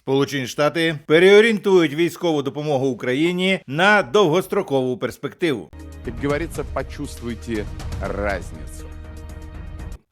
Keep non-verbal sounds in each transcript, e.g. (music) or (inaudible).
Сполучені Штати переорієнтують військову допомогу Україні на довгострокову перспективу. Як говориться, почувствуйте разницу.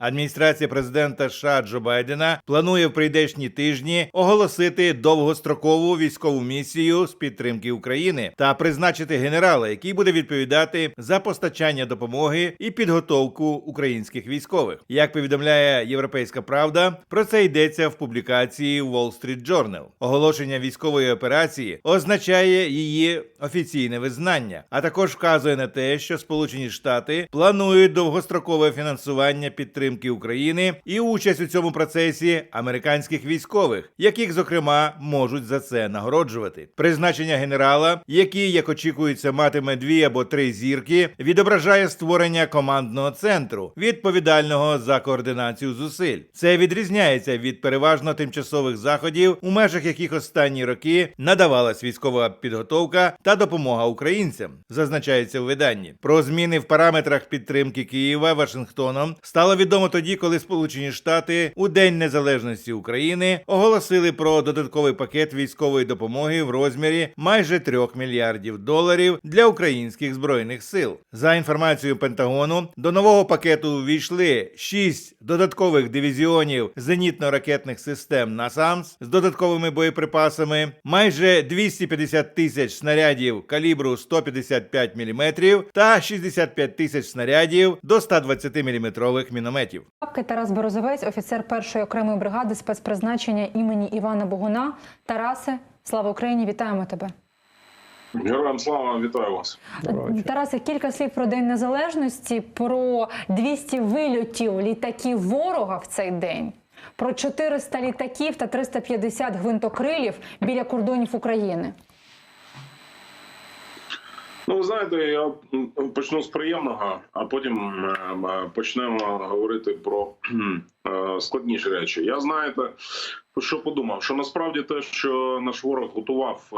Адміністрація президента США Джо Байдена планує в прийдешні тижні оголосити довгострокову військову місію з підтримки України та призначити генерала, який буде відповідати за постачання допомоги і підготовку українських військових. Як повідомляє Європейська Правда, про це йдеться в публікації Wall Street Journal. Оголошення військової операції означає її офіційне визнання, а також вказує на те, що Сполучені Штати планують довгострокове фінансування підтримки України і участь у цьому процесі американських військових, яких зокрема можуть за це нагороджувати. Призначення генерала, який, як очікується, матиме дві або три зірки, відображає створення командного центру, відповідального за координацію зусиль. Це відрізняється від переважно тимчасових заходів, у межах яких останні роки надавалась військова підготовка та допомога українцям, зазначається у виданні. Про зміни в параметрах підтримки Києва Вашингтоном стало відомо тоді, коли Сполучені Штати у День Незалежності України оголосили про додатковий пакет військової допомоги в розмірі майже 3 мільярдів доларів для українських збройних сил. За інформацією Пентагону, до нового пакету увійшли 6 додаткових дивізіонів зенітно-ракетних систем НАСАМС з додатковими боєприпасами, майже 250 тисяч снарядів калібру 155 мм та 65 тисяч снарядів до 120 мм мінометів. Шапки Тарас Березовець, офіцер першої окремої бригади спецпризначення імені Івана Богуна. Тарасе, слава Україні! Вітаємо тебе. Героям слава, вітаю вас. Тарасе, кілька слів про День Незалежності, про 200 вильотів літаків ворога в цей день, про 400 літаків та 350 гвинтокрилів біля кордонів України. Ну, ви знаєте, я почну з приємного, а потім е, е, почнемо говорити про е, складніші речі. Я знаєте, що подумав, що насправді те, що наш ворог готував,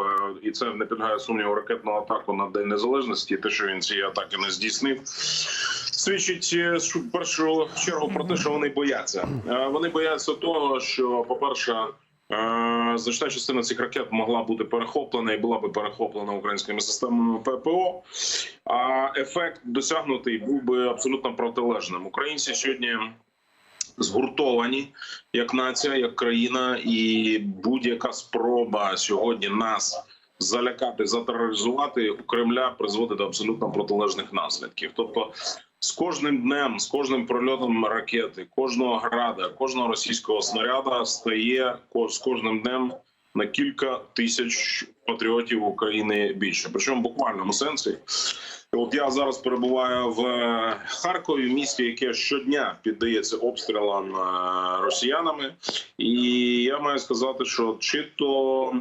і це не підлягає сумніву ракетну атаку на День Незалежності, те, що він ці атаки не здійснив. Свідчить в першу чергу про те, що вони бояться. Вони бояться того, що, по-перше, Е, Значна частина цих ракет могла бути перехоплена і була би перехоплена українськими системами ППО. А ефект досягнутий був би абсолютно протилежним. Українці сьогодні згуртовані як нація, як країна, і будь-яка спроба сьогодні нас. Залякати, затероризувати у Кремля призводить до абсолютно протилежних наслідків. Тобто, з кожним днем, з кожним прольотом ракети, кожного града, кожного російського снаряда стає з кожним днем на кілька тисяч патріотів України більше. Причому в буквальному сенсі. От я зараз перебуваю в е, Харкові, місті, яке щодня піддається обстрілам е, росіянами, і я маю сказати, що чи то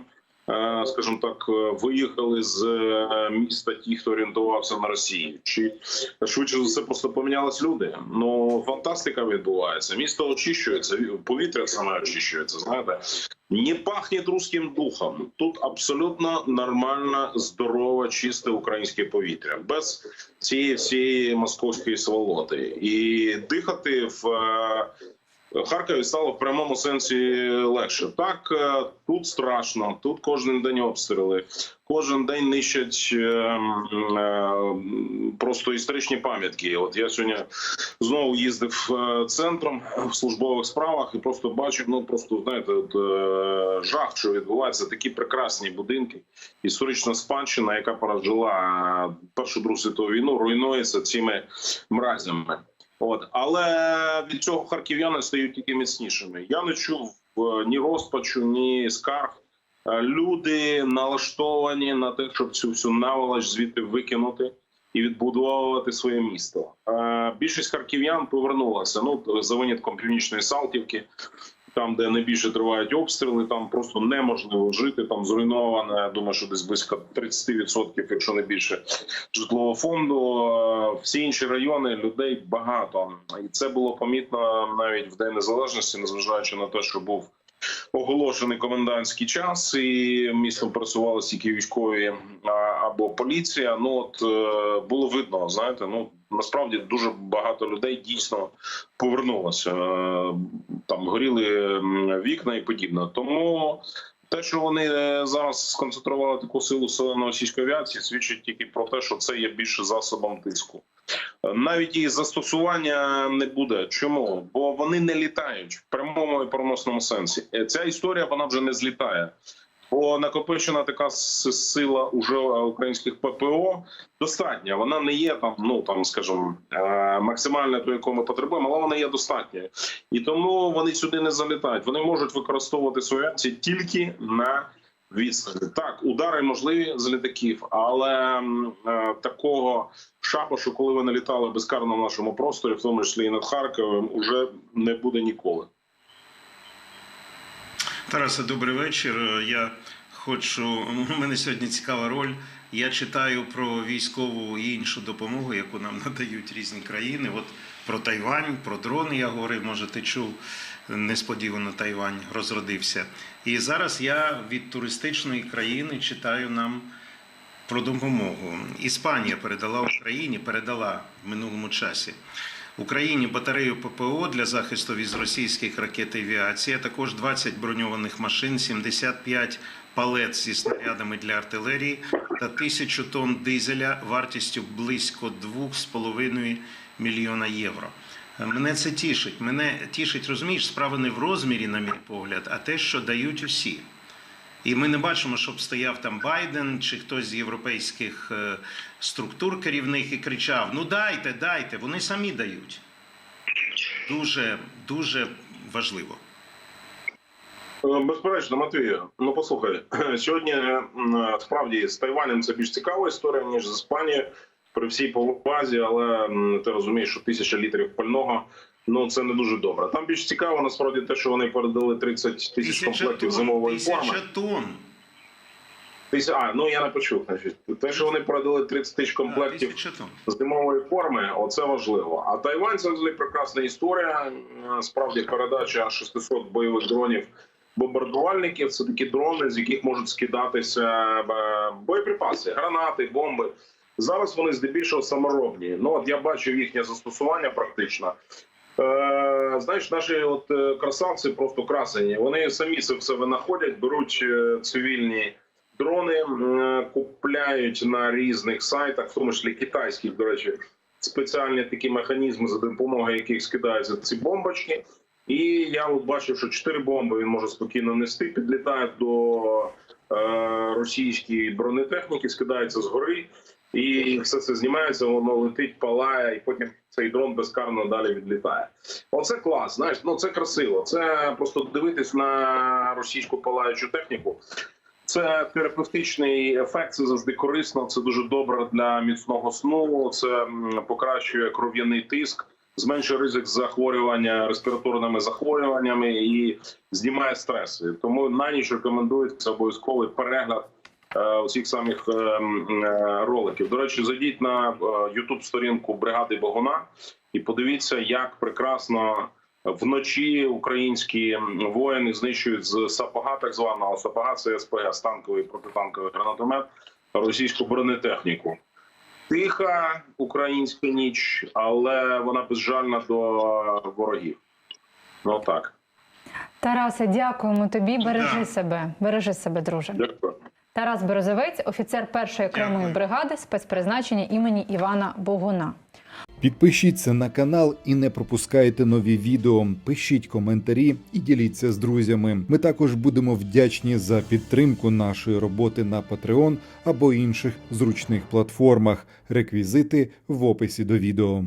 скажімо так, е, виїхали з е, міста ті, хто орієнтувався на Росію, чи швидше за все просто помінялись люди. Ну фантастика відбувається. Місто очищується, повітря саме очищується. Знаєте, не пахне русським духом. Тут абсолютно нормальне, здорове, чисте українське повітря, без цієї всієї московської сволоти. І дихати в е, Харкові стало в прямому сенсі легше. Так е, тут страшно, тут кожен день обстріли, кожен день нищать е, е, просто історичні пам'ятки. От я сьогодні знову їздив центром в службових справах і просто бачив, ну просто знаєте, от, жах, що відбувається. Такі прекрасні будинки, історична спадщина, яка пережила першу другу світову війну, руйнується цими мразями. От але від цього харків'яни стають тільки міцнішими. Я не чув е, ні розпачу, ні скарг. Е, Люди налаштовані на те, щоб цю всю наволоч звідти викинути і відбудовувати своє місто. Е, Більшість харків'ян повернулася. Ну за винятком північної Салтівки, там, де найбільше тривають обстріли, там просто неможливо жити. Там зруйновано, я думаю, що десь близько 30%, якщо не більше, житлового фонду. Е, Всі інші райони людей багато, і це було помітно навіть в День Незалежності, незважаючи на те, що був оголошений комендантський час, і місто працювали тільки військові або поліція. Ну от е, було видно, знаєте, ну насправді дуже багато людей дійсно повернулося. Е, Там горіли вікна і подібне. Тому Те, що вони е, зараз сконцентрували таку силу сили російської авіації, свідчить тільки про те, що це є більше засобом тиску. Е, Навіть її застосування не буде. Чому? Бо вони не літають в прямому і переносному сенсі. Е, Ця історія вона вже не злітає. Бо накопичена така сила уже українських ППО достатня. Вона не є там, ну там, скажімо, е, максимальна, ту, яку ми потребуємо, але вона є достатньою. І тому вони сюди не залітають. Вони можуть використовувати свою авіацію тільки на відстані. Так, удари можливі з літаків, але е, такого шапошу, коли вони літали безкарно в нашому просторі, в тому числі і над Харковом, уже не буде ніколи. Тарасе, добрий вечір. Я хочу. У мене сьогодні цікава роль. Я читаю про військову і іншу допомогу, яку нам надають різні країни. От про Тайвань, про дрони я говорив. Може, ти чув несподівано Тайвань розродився. І зараз я від туристичної країни читаю нам про допомогу. Іспанія передала Україні, передала в минулому часі. Україні батарею ППО для захисту від російських ракет і авіації, а також 20 броньованих машин, 75 палет зі снарядами для артилерії та тисячу тонн дизеля вартістю близько 2,5 мільйона євро. Мене це тішить. Мене тішить, розумієш, справа не в розмірі, на мій погляд, а те, що дають усі. І ми не бачимо, щоб стояв там Байден чи хтось з європейських е, структур керівних і кричав: Ну дайте, дайте, вони самі дають. Дуже, дуже важливо. Е, Безперечно, Матвію. Ну послухай, (clears throat) сьогодні справді з Тайванем це більш цікава історія ніж з Іспанією. При всій повазі, але ти розумієш, що тисяча літрів пального. Ну це не дуже добре. Там більш цікаво насправді те, що вони передали 30 тисяч комплектів зимової форми. тисяча. Тисяч, а ну я не почув. Значить, те, що вони передали 30 тисяч комплектів Тисяча зимової форми, оце важливо. А Тайвань це взагалі прекрасна історія. Справді передача 600 бойових дронів. Бомбардувальників це такі дрони, з яких можуть скидатися е, боєприпаси, гранати, бомби. Зараз вони здебільшого саморобні. Ну от я бачив їхнє застосування практично. Е, знаєш, наші от е, красавці просто красені. Вони самі це все винаходять, беруть е, цивільні дрони, е, купляють на різних сайтах, в тому числі китайських, до речі, спеціальні такі механізми, за допомогою яких скидаються ці бомбочки. І я от бачив, що чотири бомби він може спокійно нести, підлітають до е, російської бронетехніки, скидається згори, і все це знімається, воно летить, палає, і потім цей дрон безкарно далі відлітає. Оце клас. Знаєш, ну це красиво. Це просто дивитись на російську палаючу техніку. Це терапевтичний ефект, це завжди корисно. Це дуже добре для міцного сну. Це покращує кров'яний тиск, зменшує ризик захворювання респіраторними захворюваннями і знімає стреси. Тому на ніч рекомендується обов'язковий перегляд усіх самих е, е, роликів. До речі, зайдіть на Ютуб сторінку бригади Богуна і подивіться, як прекрасно. Вночі українські воїни знищують з сапога, так званого сапога, це СПГ, станковий протитанковий гранатомет, російську бронетехніку. Тиха українська ніч, але вона безжальна до ворогів. Ну так, Тарасе, дякуємо тобі. Бережи себе, бережи себе, друже. дякую. Тарас Березовець, офіцер першої окремої бригади спецпризначення імені Івана Богуна. Підпишіться на канал і не пропускайте нові відео. Пишіть коментарі і діліться з друзями. Ми також будемо вдячні за підтримку нашої роботи на Patreon або інших зручних платформах. Реквізити в описі до відео.